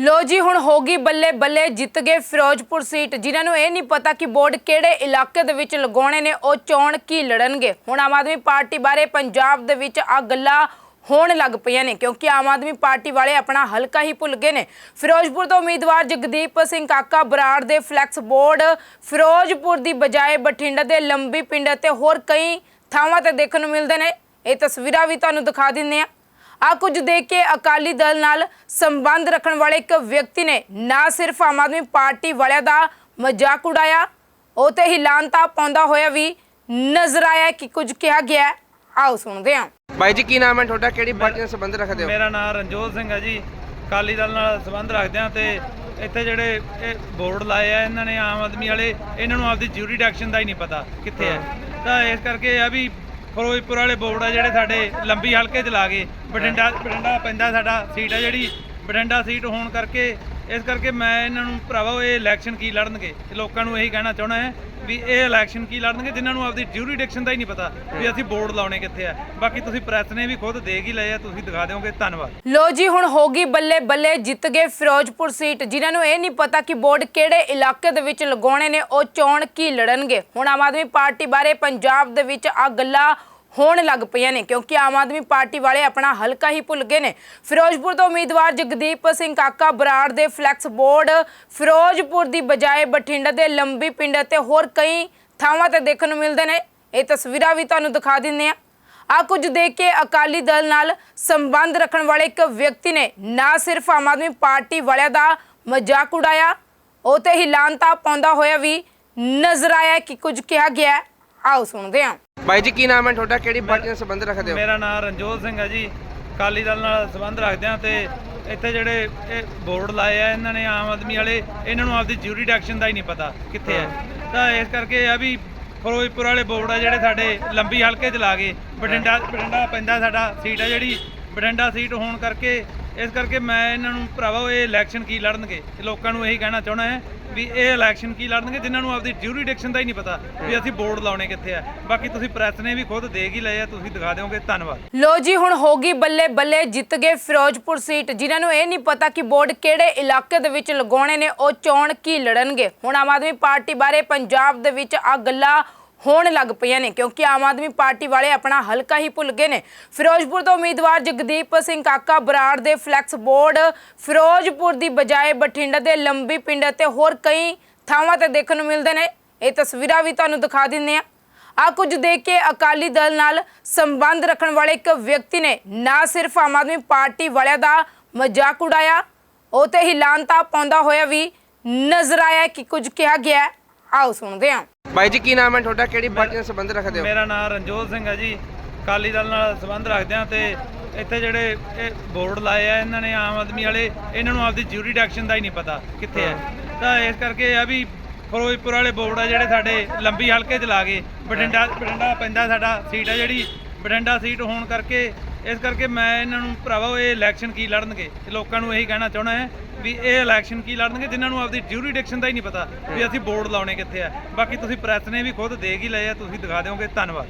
ਲੋ ਜੀ, ਹੁਣ ਹੋ ਗਈ ਬੱਲੇ ਬੱਲੇ, ਜਿੱਤ ਗਏ ਫਿਰੋਜ਼ਪੁਰ ਸੀਟ। ਜਿਨ੍ਹਾਂ ਨੂੰ ਇਹ ਨਹੀਂ ਪਤਾ ਕਿ ਬੋਰਡ ਕਿਹੜੇ ਇਲਾਕੇ ਦੇ ਵਿੱਚ ਲਗਾਉਣੇ ਨੇ, ਉਹ ਚੋਣ ਕੀ ਲੜਨਗੇ? ਹੁਣ ਆਮ ਆਦਮੀ ਪਾਰਟੀ ਬਾਰੇ ਪੰਜਾਬ ਦੇ ਵਿੱਚ ਆ ਗੱਲਾਂ ਹੋਣ ਲੱਗ ਪਈਆਂ ਨੇ, ਕਿਉਂਕਿ ਆਮ ਆਦਮੀ ਪਾਰਟੀ ਵਾਲੇ ਆਪਣਾ ਹਲਕਾ ਹੀ ਭੁੱਲ ਗਏ ਨੇ। ਫਿਰੋਜ਼ਪੁਰ ਤੋਂ ਉਮੀਦਵਾਰ ਜਗਦੀਪ ਸਿੰਘ ਕਾਕਾ ਬਰਾੜ ਦੇ ਫਲੈਕਸ ਬੋਰਡ, ਫਿਰੋਜ਼ਪੁਰ ਦੀ ਬਜਾਏ ਬਠਿੰਡਾ ਦੇ ਲੰਬੀ ਪਿੰਡ ਅਤੇ ਹੋਰ ਕਈ ਥਾਵਾਂ ਤੇ ਦੇਖਣ ਨੂੰ ਮਿਲਦੇ ਨੇ। ਇਹ ਤਸਵੀਰਾਂ ਵੀ ਤੁਹਾਨੂੰ ਦਿਖਾ ਦਿੰਨੇ ਆ ਆ ਕੁਝ ਦੇਖ ਕੇ ਅਕਾਲੀ ਦਲ ਨਾਲ ਸੰਬੰਧ ਰੱਖਣ ਵਾਲੇ ਇੱਕ ਵਿਅਕਤੀ ਨੇ ਨਾ ਸਿਰਫ ਆਮ ਆਦਮੀ ਪਾਰਟੀ ਵਾਲਿਆਂ ਦਾ ਮਜ਼ਾਕ ਉਡਾਇਆ ਉਹ ਤੇ ਹੀ ਲਾਂਤਾ ਪਾਉਂਦਾ ਹੋਇਆ ਵੀ ਨਜ਼ਰ ਆਇਆ ਕਿ ਕੁਝ ਕਿਹਾ ਗਿਆ ਹੈ। ਆਓ ਸੁਣਦੇ ਹਾਂ। ਬਾਈ ਜੀ ਕੀ ਨਾਮ ਹੈ ਤੁਹਾਡਾ? ਕਿਹੜੀ ਪਾਰਟੀ ਨਾਲ ਸੰਬੰਧ ਰੱਖਦੇ ਹੋ? ਮੇਰਾ ਨਾਮ ਰਣਜੋਤ ਸਿੰਘ ਹੈ ਜੀ। ਅਕਾਲੀ ਦਲ ਨਾਲ ਸੰਬੰਧ ਰੱਖਦੇ ਆ ਤੇ ਇੱਥੇ ਜਿਹੜੇ ਇਹ ਬੋਰਡ ਲਾਏ ਆ ਇਹਨਾਂ ਨੇ ਆਮ ਆਦਮੀ ਵਾਲੇ ਇਹਨਾਂ ਨੂੰ ਆਪਦੀ ਜੂਰੀ ਡੈਕਸ਼ਨ ਦਾ ਹੀ ਨਹੀਂ ਪਤਾ ਕਿੱਥੇ ਹੈ। ਤਾਂ ਇਸ ਕਰਕੇ ਇਹ ਆ ਵੀ ਫਿਰੋਜ਼ਪੁਰ ਵਾਲੇ ਬੋਰਡ ਆ ਜਿਹੜੇ ਸਾਡੇ ਲੰਬੀ ਹਲਕੇ 'ਚ ਲਾ ਗਏ। ਬਠਿੰਡਾ ਬਠਿੰਡਾ ਪੈਂਦਾ ਸਾਡਾ ਸੀਟ ਆ ਜਿਹੜੀ। ਬਠਿੰਡਾ ਸੀਟ ਹੋਣ ਕਰਕੇ, ਇਸ ਕਰਕੇ ਮੈਂ ਇਹਨਾਂ ਨੂੰ ਭਰਾਵਾ, ਇਹ ਇਲੈਕਸ਼ਨ ਕੀ ਲੜਨਗੇ? ਲੋਕਾਂ ਨੂੰ ਇਹੀ ਕਹਿਣਾ ਚਾਹੁੰਦਾ ਹੈ ਵੀ ਇਹ ਇਲੈਕਸ਼ਨ ਕੀ ਲੜਨਗੇ, ਜਿਨ੍ਹਾਂ ਨੂੰ ਆਪਦੀ ਜੂਰੀ ਦਾ ਹੀ ਨਹੀਂ ਪਤਾ ਵੀ ਅਸੀਂ ਬੋਰਡ ਲਾਉਣੇ ਕਿੱਥੇ ਆ। ਬਾਕੀ ਤੁਸੀਂ ਪ੍ਰੈਸ ਨੇ ਵੀ ਖੁਦ ਦੇਖ ਹੀ ਲਏ ਆ, ਤੁਸੀਂ ਦਿਖਾ ਦਿਓਗੇ, ਧੰਨਵਾਦ। ਲੋ ਜੀ, ਹੁਣ ਹੋ ਗਈ ਬੱਲੇ ਬੱਲੇ, ਜਿੱਤ ਗਏ ਫਿਰੋਜ਼ਪੁਰ ਸੀਟ। ਜਿਨ੍ਹਾਂ ਨੂੰ ਇਹ ਨਹੀਂ ਪਤਾ ਕਿ ਬੋਰਡ ਕਿਹੜੇ ਇਲਾਕੇ ਦੇ ਵਿੱਚ ਲਗਾਉਣੇ ਨੇ, ਉਹ ਚੋਣ ਕੀ ਲੜਨਗੇ। ਹੁਣ ਆਮ ਆਦਮੀ ਪਾਰਟੀ ਬਾਰੇ ਪੰਜਾਬ ਦੇ ਵਿੱਚ ਆ ਗੱਲਾਂ ਹੋਣ ਲੱਗ ਪਈਆਂ ਨੇ, ਕਿਉਂਕਿ ਆਮ ਆਦਮੀ ਪਾਰਟੀ ਵਾਲੇ ਆਪਣਾ ਹਲਕਾ ਹੀ ਭੁੱਲ ਗਏ ਨੇ। ਫਿਰੋਜ਼ਪੁਰ ਤੋਂ ਉਮੀਦਵਾਰ ਜਗਦੀਪ ਸਿੰਘ ਕਾਕਾ ਬਰਾੜ ਦੇ ਫਲੈਕਸ ਬੋਰਡ ਫਿਰੋਜ਼ਪੁਰ ਦੀ ਬਜਾਏ ਬਠਿੰਡਾ ਦੇ ਲੰਬੀ ਪਿੰਡ ਅਤੇ ਹੋਰ ਕਈ ਥਾਵਾਂ ਤੇ ਦੇਖਣ ਨੂੰ ਮਿਲਦੇ ਨੇ। ਇਹ ਤਸਵੀਰਾਂ ਵੀ ਤੁਹਾਨੂੰ ਦਿਖਾ ਦਿੰਨੇ ਆ ਆ ਕੁਝ ਦੇਖ ਕੇ ਅਕਾਲੀ ਦਲ ਨਾਲ ਸੰਬੰਧ ਰੱਖਣ ਵਾਲੇ ਇੱਕ ਵਿਅਕਤੀ ਨੇ ਨਾ ਸਿਰਫ ਆਮ ਆਦਮੀ ਪਾਰਟੀ ਵਾਲਿਆਂ ਦਾ ਮਜ਼ਾਕ ਉਡਾਇਆ, ਉਹ ਤੇ ਹੀ ਲਾਂਤਾ ਪਾਉਂਦਾ ਹੋਇਆ ਵੀ ਨਜ਼ਰ ਆਇਆ ਕਿ ਕੁਝ ਕਿਹਾ ਗਿਆ ਆਓ ਸੁਣਦੇ ਹਾਂ। ਬਾਈ ਜੀ ਕੀ ਨਾਮ ਹੈ ਤੁਹਾਡਾ? ਕਿਹੜੀ ਪਾਰਟੀ ਨਾਲ ਸੰਬੰਧ ਰੱਖਦੇ ਹੋ? ਮੇਰਾ ਨਾਮ ਰਣਜੋਤ ਸਿੰਘ ਹੈ ਜੀ। ਅਕਾਲੀ ਦਲ ਨਾਲ ਸੰਬੰਧ ਰੱਖਦੇ ਆ ਤੇ ਇੱਥੇ ਜਿਹੜੇ ਇਹ ਬੋਰਡ ਲਾਏ ਆ ਇਹਨਾਂ ਨੇ ਆਮ ਆਦਮੀ ਵਾਲੇ ਇਹਨਾਂ ਨੂੰ ਆਪਦੀ ਜੂਰੀ ਡੈਕਸ਼ਨ ਦਾ ਹੀ ਨਹੀਂ ਪਤਾ ਕਿੱਥੇ ਹੈ। ਤਾਂ ਇਸ ਕਰਕੇ ਆ ਵੀ ਫਿਰੋਜ਼ਪੁਰ ਵਾਲੇ ਬੋਰਡ ਆ ਜਿਹੜੇ ਸਾਡੇ ਲੰਬੀ ਹਲਕੇ 'ਚ ਲਾ ਗਏ। ਬਠਿੰਡਾ ਬਠਿੰਡਾ ਪੈਂਦਾ ਸਾਡਾ ਸੀਟ ਆ ਜਿਹੜੀ। ਬਠਿੰਡਾ ਸੀਟ ਹੋਣ ਕਰਕੇ ਇਸ ਕਰਕੇ ਮੈਂ ਇਹਨਾਂ ਨੂੰ ਭਰਾਵਾ ਇਹ ਇਲੈਕਸ਼ਨ ਕੀ ਲੜਨਗੇ? ਲੋਕਾਂ ਨੂੰ ਇਹੀ ਕਹਿਣਾ ਚਾਹਣਾ ਹੈ ਵੀ ਇਹ ਇਲੈਕਸ਼ਨ ਕੀ ਲੜਨਗੇ, ਜਿਨ੍ਹਾਂ ਨੂੰ ਆਪਦੀ ਜੂਰੀ ਦਾ ਹੀ ਨਹੀਂ ਪਤਾ ਵੀ ਅਸੀਂ ਬੋਰਡ ਲਾਉਣੇ ਕਿੱਥੇ ਆ। ਬਾਕੀ ਤੁਸੀਂ ਪ੍ਰੈਸ ਨੇ ਵੀ ਖੁਦ ਦੇਖ ਹੀ ਲਏ ਆ, ਤੁਸੀਂ ਦਿਖਾ ਦਿਓਗੇ, ਧੰਨਵਾਦ। ਲੋ ਜੀ, ਹੁਣ ਹੋ ਗਈ ਬੱਲੇ ਬੱਲੇ, ਜਿੱਤ ਗਏ ਫਿਰੋਜ਼ਪੁਰ ਸੀਟ। ਜਿਨ੍ਹਾਂ ਨੂੰ ਇਹ ਨਹੀਂ ਪਤਾ ਕਿ ਬੋਰਡ ਕਿਹੜੇ ਇਲਾਕੇ ਦੇ ਵਿੱਚ ਲਗਾਉਣੇ ਨੇ, ਉਹ ਚੋਣ ਕੀ ਲੜਨਗੇ। ਹੁਣ ਆਮ ਆਦਮੀ ਪਾਰਟੀ ਬਾਰੇ ਪੰਜਾਬ ਦੇ ਵਿੱਚ ਆ ਗੱਲਾਂ ਹੋਣ ਲੱਗ ਪਈਆਂ ਨੇ, ਕਿਉਂਕਿ ਆਮ ਆਦਮੀ ਪਾਰਟੀ ਵਾਲੇ ਆਪਣਾ ਹਲਕਾ ਹੀ ਭੁੱਲ ਗਏ ਨੇ। ਫਿਰੋਜ਼ਪੁਰ ਤੋਂ ਉਮੀਦਵਾਰ ਜਗਦੀਪ ਸਿੰਘ ਕਾਕਾ ਬਰਾੜ ਦੇ ਫਲੈਕਸ ਬੋਰਡ, ਫਿਰੋਜ਼ਪੁਰ ਦੀ ਬਜਾਏ ਬਠਿੰਡਾ ਦੇ ਲੰਬੀ ਪਿੰਡ ਅਤੇ ਹੋਰ ਕਈ ਥਾਵਾਂ ਤੇ ਦੇਖਣ ਨੂੰ ਮਿਲਦੇ ਨੇ। ਇਹ ਤਸਵੀਰਾਂ ਵੀ ਤੁਹਾਨੂੰ ਦਿਖਾ ਦਿੰਨੇ ਆ ਆ ਕੁਝ ਦੇਖ ਕੇ ਅਕਾਲੀ ਦਲ ਨਾਲ ਸੰਬੰਧ ਰੱਖਣ ਵਾਲੇ ਇੱਕ ਵਿਅਕਤੀ ਨੇ ਨਾ ਸਿਰਫ ਆਮ ਆਦਮੀ ਪਾਰਟੀ ਵਾਲਿਆਂ ਦਾ ਮਜ਼ਾਕ ਉਡਾਇਆ, ਉਹ ਤੇ ਹੀ ਲਾਂਤਾ ਪਾਉਂਦਾ ਹੋਇਆ ਵੀ ਨਜ਼ਰ ਆਇਆ ਕਿ ਕੁਝ ਕਿਹਾ ਗਿਆ ਆਓ ਸੁਣਦੇ ਹਾਂ। ਬਾਈ ਜੀ ਕੀ ਨਾਮ ਹੈ ਤੁਹਾਡਾ? ਕਿਹੜੀ ਪਾਰਟੀ ਨਾਲ ਸੰਬੰਧ ਰੱਖਦੇ ਹੋ? ਮੇਰਾ ਨਾਮ ਰਣਜੋਤ ਸਿੰਘ ਹੈ ਜੀ। ਅਕਾਲੀ ਦਲ ਨਾਲ ਸੰਬੰਧ ਰੱਖਦੇ ਆ ਤੇ ਇੱਥੇ ਜਿਹੜੇ ਇਹ ਬੋਰਡ ਲਾਏ ਆ ਇਹਨਾਂ ਨੇ ਆਮ ਆਦਮੀ ਵਾਲੇ ਇਹਨਾਂ ਨੂੰ ਆਪਦੀ ਜੂਰੀ ਡੈਕਸ਼ਨ ਦਾ ਹੀ ਨਹੀਂ ਪਤਾ ਕਿੱਥੇ ਹੈ। ਤਾਂ ਇਸ ਕਰਕੇ ਇਹ ਆ ਵੀ ਫਿਰੋਜ਼ਪੁਰ ਵਾਲੇ ਬੋਰਡ ਆ ਜਿਹੜੇ ਸਾਡੇ ਲੰਬੀ ਹਲਕੇ 'ਚ ਲਾ ਗਏ। ਬਠਿੰਡਾ ਬਠਿੰਡਾ ਪੈਂਦਾ ਸਾਡਾ ਸੀਟ ਆ ਜਿਹੜੀ। ਬਠਿੰਡਾ ਸੀਟ ਹੋਣ ਕਰਕੇ ਇਸ ਕਰਕੇ ਮੈਂ ਇਹਨਾਂ ਨੂੰ ਭਰਾਵਾ ਇਹ ਇਲੈਕਸ਼ਨ ਕੀ ਲੜਨਗੇ? ਤੇ ਲੋਕਾਂ ਨੂੰ ਇਹੀ ਕਹਿਣਾ ਚਾਹਣਾ ਹੈ ਵੀ ਇਹ ਇਲੈਕਸ਼ਨ ਕੀ ਲੜਨਗੇ, ਜਿਨ੍ਹਾਂ ਨੂੰ ਆਪਦੀ ਜੂਰੀ ਡਿਕਸ਼ਨ ਦਾ ਹੀ ਨਹੀਂ ਪਤਾ ਵੀ ਅਸੀਂ ਵੋਟ ਲਾਉਣੇ ਕਿੱਥੇ ਆ। ਬਾਕੀ ਤੁਸੀਂ ਪ੍ਰੈਸ ਨੇ ਵੀ ਖੁਦ ਦੇਖ ਹੀ ਲਏ ਆ, ਤੁਸੀਂ ਦਿਖਾ ਦਿਓਗੇ। ਧੰਨਵਾਦ।